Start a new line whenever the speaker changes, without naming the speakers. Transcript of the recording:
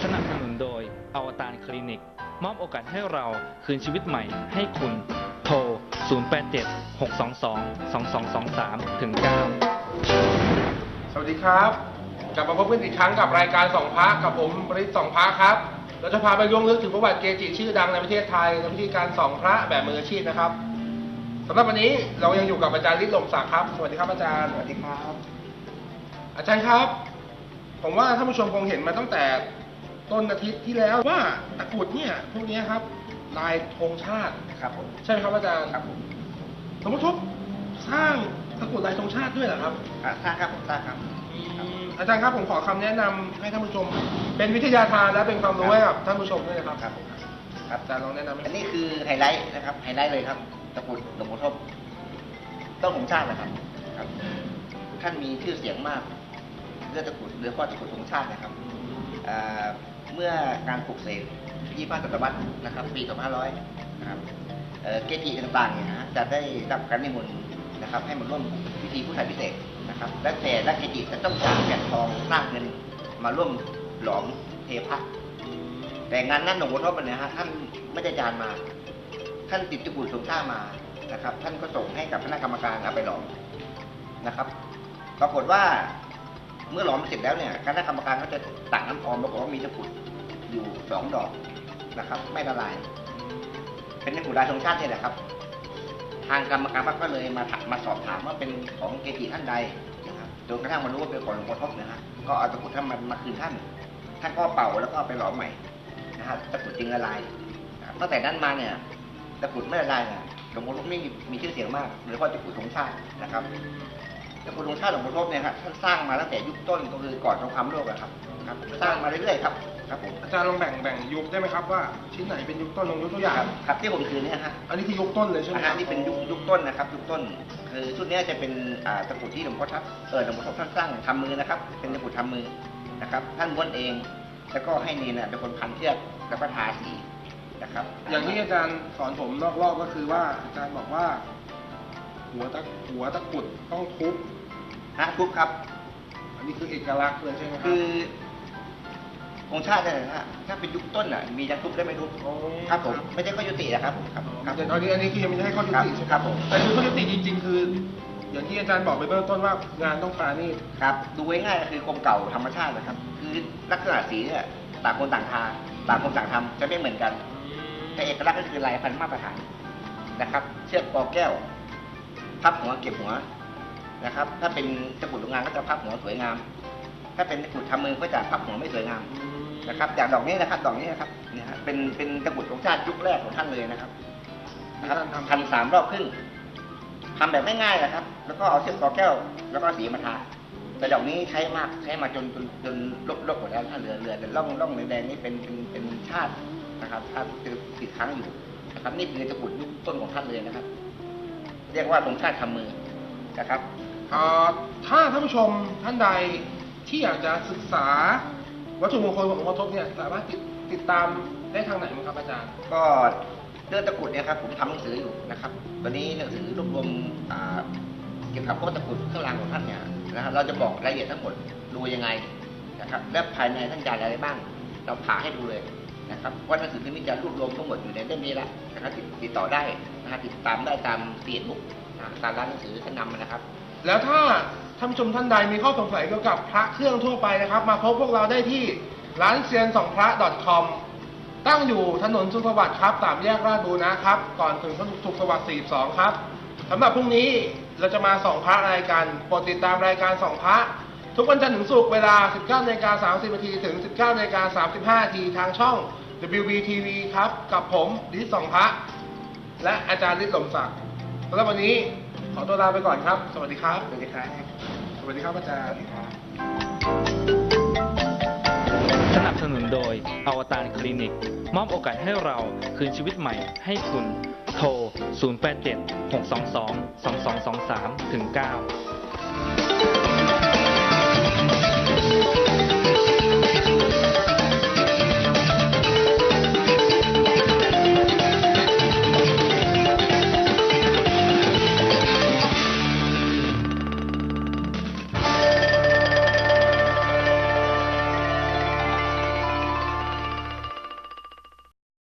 วตารคลินิก มอบโอกาสให้เราคืนชีวิตใหม่ให้คุณ โทร 087 622 2223ถึง9
สวัสดีครับ กลับมาพบกันอีกครั้งกับรายการสองพระกับผมบริษสองพระครับ เราจะพาไปล่วงลึกถึงประวัติเกจิชื่อดังในประเทศไทยในวิธีการสองพระแบบมืออาชีพนะครับสำหรับวันนี้เรายังอยู่กับอาจารย์ฤทธิ์ลมศักดิ์ครับ สวัสดีครับอาจารย์ สวัสดีครับ อาจารย์ครับ ผมว่าท่านผู้ชมคงเห็นมาตั้งแต่ ต้นอาทิตย์ที่แล้วว่าตะกรุดเนี่ยพวกเนี้ยครับลายธงชาติ
ครับผม
ใช่ไหมครับอาจารย์
ครับผม
สมมติทุบสร้างตะกรุดลายธงชาติด้วยเหรอครับ
อ่าทราบครับผมทราบครับ
อาจารย์ครับผมขอคำแนะนำให้ท่านผู้ชม เป็นวิทยาทานและเป็นความรู้ให้กับท่านผู้ชมด้วยนะครับ
ครับผมครับ
อาจารย์ลองแนะนำให้
อันนี้คือไฮไลท์นะครับไฮไลท์เลยครับ ตะกรุดหลวงปู่ทบต้องของชาตินะครับครับ ท่านมีชื่อเสียงมากเรื่องตะกรุดเรือข้อตะกรุดของชาตินะครับอ่า เมื่อการปลุกเสกยี่ห้าศตวรรษนะครับ ปี 2500 นะครับเอ่อเกจิต่างๆเนี่ยนะจะได้รับการนิมนต์นะครับ ให้มาร่วมพิธีพุทธาพิเศษนะครับ และแต่ละเกจิจะต้องจ่ายแผ่นทองสร้างเงินมาร่วมหลอมเทพระแต่งานนั้นหลวงพ่อทบเนี่ยฮะท่านไม่ได้จานมา ท่านติดตะกุดทรงชามานะครับ ท่านก็ส่งให้กับคณะกรรมการเอาไปหลอมนะครับ ปรากฏว่า เมื่อหลอมเสร็จแล้วเนี่ยคณะกรรมการก็จะตักน้ำออมปรากฏว่ามีตะกุดอยู่สองดอกนะครับ ไม่ละลาย เป็นตะกุดลายทรงชาติเนี่ยแหละครับ ทางกรรมการก็เลยมาถามมาสอบถามว่าเป็นของเกจิท่านใดนะครับจนกระทั่งมารู้ว่าเป็นของหลวงพ่อทบนะฮะก็เอาตะกุดท่านมามาคืนท่าน ท่านก็เป่าแล้วก็ไปหลอมใหม่นะฮะตะกุดจึงละลายตั้งแต่นั้นมาเนี่ยตะกุดไม่ละลายเนี่ยหลวงพ่อทบนี่มีมีชื่อเสียงมากโดยเฉพาะตะกุดธงชาตินะครับ ตะกรุดธงชาติหลวงพ่อทบเนี่ยครับท่านสร้างมาตั้งแต่ยุคต้นก็คือก่อนสงครามโลกอะครับครับ สร้างมาเรื่อยๆครับครับผม
อาจารย์ลองแบ่งแบ่งยุคได้ไหมครับว่าชิ้นไหนเป็นยุคต้นลองยกตัวอย่าง
ครับครับที่ผมถือเนี่ยฮะ
อันนี้คือยุคต้นเลยใช่ไหม
นะ
ครั
ฮะ
บ
นี่เป็นยุคยุคต้นนะครับ ยุคต้น คือชุดเนี้ยจะเป็นอ่าตะกรุดที่หลวงพ่อทับเออหลวงพ่อทับท่านสร้างทำมือนะครับ เป็นตะกรุดทำมือนะครับ ท่านม้วนเอง แล้วก็ให้เนรน่ะเป็นคนพันเชือกแล้วก็ทาสีนะครับ
อย่างที่อาจารย์สอนผมนอกรอบก็คือว่าอาจารย์บอกว่า หัวตะหัวตะกรุดต้องทุบ
ฮะทุบครับ
อันนี้คือเอกลักษณ์เลยใช่ไหมครับ
คือองค์ชาติเนี่ยนะฮะถ้าเป็นยุคต้นอะมีทั้งทุบและไม่ทุบ
โอ้
ครับผมไม่ใช่ข้อยุตินะครับผมครับครับ
แต่ตอนนี้อันนี้คือยังไม่ใช่ข้อยุติ
ครับ
ใช่ไหม
ครับผม
แต่คือข้อยุติจริง ๆ คือ อย่างที่อาจารย์บอกไปเบื้องต้นว่างานต้องปราณีต
ครับดูง่ายๆก็คือกรมเก่าธรรมชาตินะครับ คือลักษณะสีเนี่ยต่างคนต่างทาต่างคนต่างทำจะไม่เหมือนกัน แต่เอกลักษณ์ก็คือลายพันธุ์มาตรฐานนะครับ เชือกปอแก้ว พับหัวเก็บหัวนะครับ ถ้าเป็นตะกรุดโรงงานก็จะพับหัวสวยงาม ถ้าเป็นตะกรุดทำมือก็จะพับหัวไม่สวยงามนะครับจากดอกนี้นะครับดอกนี้นะครับเนี่ยฮะเป็นเป็นตะกรุดของชาติยุคแรกของท่านเลยนะครับนะครับ
ท่านทำ
พันสามรอบครึ่งทำแบบง่ายๆนะครับ แล้วก็เอาเชือกปอแก้ว แล้วก็สีมาทาแต่ดอกนี้ใช้มากใช้มาจนจนจนลบลบหมดแล้วถ้าเหลือเหลือแต่ร่องร่องแดงๆนี่เป็นเป็นเป็นชาตินะครับชาติคือติดค้างอยู่นะครับนี่คือตะกรุดยุคต้นของท่านเลยนะครับ เรียกว่าตรงชาติทำมือนะครับ
เอ่อถ้าท่านผู้ชมท่านใดที่อยากจะศึกษาวัตถุมงคลของหลวงพ่อทบเนี่ยสามารถติดติดตามได้ทางไหนมั้งครับอาจารย์
ก็เรื่องตะกรุดเนี่ยครับผมทำหนังสืออยู่นะครับตอนนี้หนังสือรวบรวมอ่าเกี่ยวกับพวกตะกรุดเครื่องรางของท่านเนี่ยนะฮะเราจะบอกรายละเอียดทั้งหมดดูยังไงนะครับและภายในท่านจ่ายอะไรบ้าง เราผ่าให้ดูเลย นะครับว่าหนังสือที่นี้จะรวบรวมทั้งหมดอยู่ในเล่มนี้ละนะครับติดต่อได้นะฮะติดตามได้ตามเฟียบุ๊กตามร้านหนังสือชั้นนำนะครับ
แล้วถ้าท่านผู้ชมท่านใดมีข้อสงสัยเกี่ยวกับพระเครื่องทั่วไปนะครับ มาพบพวกเราได้ที่ร้านเซียนสองพระ .com ตั้งอยู่ถนนสุขสวัสดิ์ครับสามแยกราชบูรณะครับ ก่อนถึงถนนสุขสวัสดิ์42 ครับสำหรับพรุ่งนี้เราจะมาส่องพระรายการโปรดติดตามรายการส่องพระ ทุกวันจันทร์ถึงศุกร์เวลา 19นาฬิกา30นาทีถึง 19นาฬิกา35นาทีทางช่อง WBTV ครับ กับผมดิสสองพระ และอาจารย์ฤทธิ์หลมศักดิ์สำหรับวันนี้ขอตัวลาไปก่อนครับ สวัสดีครับ
สวัสดีครับ
สวัสดีครับอาจารย์
สนับสนุนโดยอวตารคลินิก มอบโอกาสให้เราคืนชีวิตใหม่ให้คุณ โทร 087 622 2223 ถึง 9